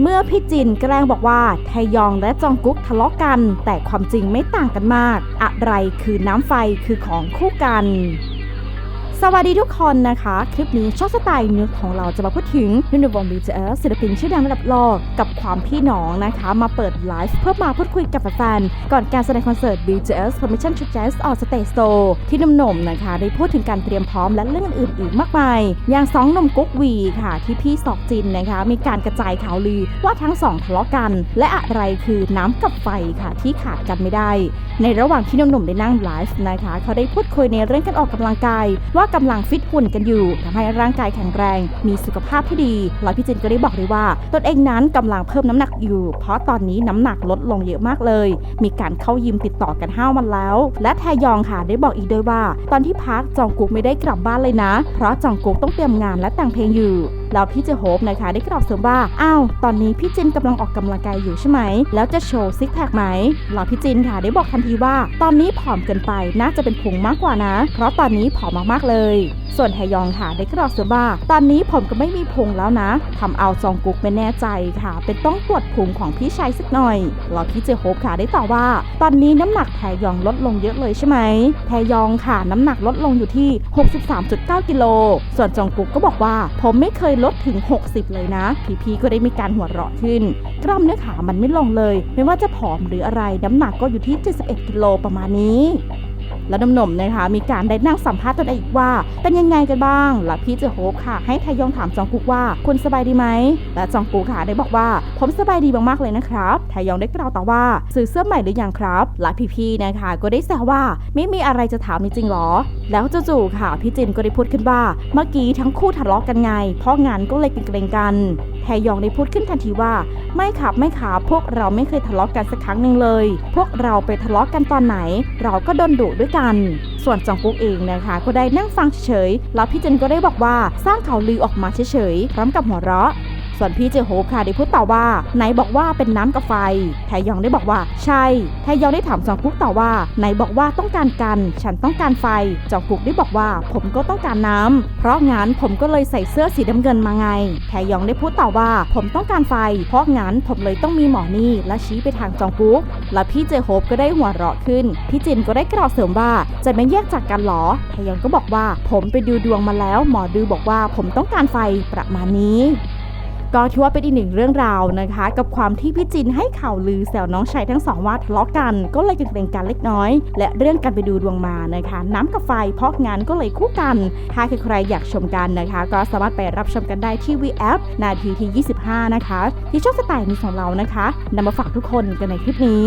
เมื่อพี่จินแกล้งบอกว่าไทยองและจองกุ๊กทะเลาะกัน แต่ความจริงไม่ต่างกันมาก อะไรคือน้ำไฟคือของคู่กัน สวัสดีทุกคนนะคะ คลิปนี้ช่องสไตล์นิวของเราจะมาพูดถึงนุ่นวง BTS ศิลปินชื่อดังระดับโลกกับความพี่น้องนะคะ มาเปิดไลฟ์เพื่อมาพูดคุยกับแฟนๆก่อนการแสดงคอนเสิร์ต BTS Permission to Jazz on Stage Show ที่หนุ่มๆนะคะได้พูดถึงการเตรียมพร้อมและเรื่องอื่นๆอีกมากมาย อย่างสองหนุ่มกุ๊กวีค่ะ ที่พี่สอกจินนะคะ มีการกระจายข่าวลือว่าทั้งสองทะเลาะกัน และอะไรคือน้ำกับไฟค่ะที่ขาดกันไม่ได้ ในระหว่างที่หนุ่มๆได้นั่งไลฟ์นะคะเขาได้พูดคุยในเรื่องการออกกำลังกายว่ากำลังฟิตหุ่นกันอยู่ทำให้ร่างกายแข็งแรง มีสุขภาพที่ดีแล้วพี่จินก็ได้บอกเลยว่าตนเองนั้นกำลังเพิ่มน้ำหนักอยู่ เพราะตอนนี้น้ำหนักลดลงเยอะมากเลย มีการเข้ายิมติดต่อกันห้าวันแล้ว และแทยองค่ะได้บอกอีกด้วยว่า ตอนที่พักจองกุ๊กไม่ได้กลับบ้านเลยนะ เพราะจองกุ๊กต้องเตรียมงานและแต่งเพลงอยู่ แล้วพี่เจโฮปนะคะได้กล่าวเสริมว่าอ้าวตอนนี้พี่จินกำลังออกกำลังกายอยู่ใช่ไหม แล้วจะโชว์ซิกแพคไหมแล้วพี่จินค่ะได้บอกทันทีว่า ตอนนี้ผอมเกินไปน่าจะเป็นพุงมากกว่านะ เพราะตอนนี้ผอมมากๆเลย ส่วนไทยองค่ะได้กล่าวเสริมว่า ตอนนี้ผมก็ไม่มีพุงแล้วนะทำเอาจองกุ๊กไม่แน่ใจค่ะ เป็นต้องตรวจพุงของพี่ชายสักหน่อยแล้วพี่เจโฮปค่ะได้ตอบว่า ตอนนี้น้ำหนักแทยองลดลงเยอะเลยใช่ไหมแทยองค่ะน้ำหนักลดลงอยู่ที่ 63.9 กิโล ส่วนจองกุ๊กก็บอกว่า ผมไม่เคยลดดถึง 60 เลยนะ พีพีก็ได้มีการหัวเราะขึ้น กล้ามเนื้อขามันไม่ลงเลย ไม่ว่าจะผอมหรืออะไรน้ำหนักก็อยู่ที่ 71 กิโลประมาณนี้ แล้วนุ่มๆนะคะ มีการได้นั่งสัมภาษณ์ตนเองอีกว่า เป็นยังไงกันบ้าง และพี่เจโฮปค่ะ ให้ทายองถามจองกุกว่า คุณสบายดีไหม และจองกุกค่ะได้บอกว่า ผมสบายดีมากๆเลยนะครับทายองได้กล่าวต่อว่าซื้อเสื้อใหม่หรือยังครับ และพี่ๆนะคะ ก็ได้แซวว่าไม่มีอะไรจะถามจริงหรอ แล้วจู่ๆค่ะพี่จินก็ได้พูดขึ้นว่า เมื่อกี้ทั้งคู่ทะเลาะกันไง เพราะงานก็เลยเกรงกันแทยองได้พูดขึ้นทันทีว่า ไม่ครับไม่ครับพวกเราไม่เคยทะเลาะกันสักครั้งหนึ่งเลย พวกเราไปทะเลาะกันตอนไหน เราก็โดนดุด้วยกันส่วนจองกุ๊กเองนะคะ ก็ได้นั่งฟังเฉยๆแล้วพี่เจนก็ได้บอกว่าสร้างข่าวลือออกมาเฉยๆพร้อมกับหัวเราะ ส่วนพี่เจโฮปค่ะได้พูดต่อว่าไหนบอกว่าเป็นน้ำกับไฟแทยองได้บอกว่า ใช่แทยองได้ถามจองกุกต่อว่าไหนบอกว่าต้องการกัน ฉันต้องการไฟจองกุกได้บอกว่า ผมก็ต้องการน้ำเพราะงั้นผมก็เลยใส่เสื้อสีน้ำเงินมาไงแทยองได้พูดต่อว่า ผมต้องการไฟ เพราะงั้นผมเลยต้องมีหมอนี่และชี้ไปทางจองกุกและพี่เจโฮปก็ได้หัวเราะขึ้นพี่จินก็ได้กล่าวเสริมว่าจะไม่แยกจากกันหรอแทยองก็บอกว่า ผมไปดูดวงมาแล้ว หมอดูบอกว่าผมต้องการไฟประมาณนี้ ก็ถือว่าเป็นอีกหนึ่งเรื่องราวนะคะ กับความที่พี่จินให้ข่าวลือแซวน้องชายทั้งสองว่าทะเลาะกัน ก็เลยเกรงกันเล็กน้อย และเรื่องการไปดูดวงมานะคะ น้ำกับไฟเพราะงานก็เลยคู่กัน ถ้าใครอยากชมกันนะคะ ก็สามารถไปรับชมกันได้ที่วีแอปนาทีที่ 25 นะคะ ที่ช่องสไตล์นี้ของเรานะคะนำมาฝากทุกคนกันในคลิปนี้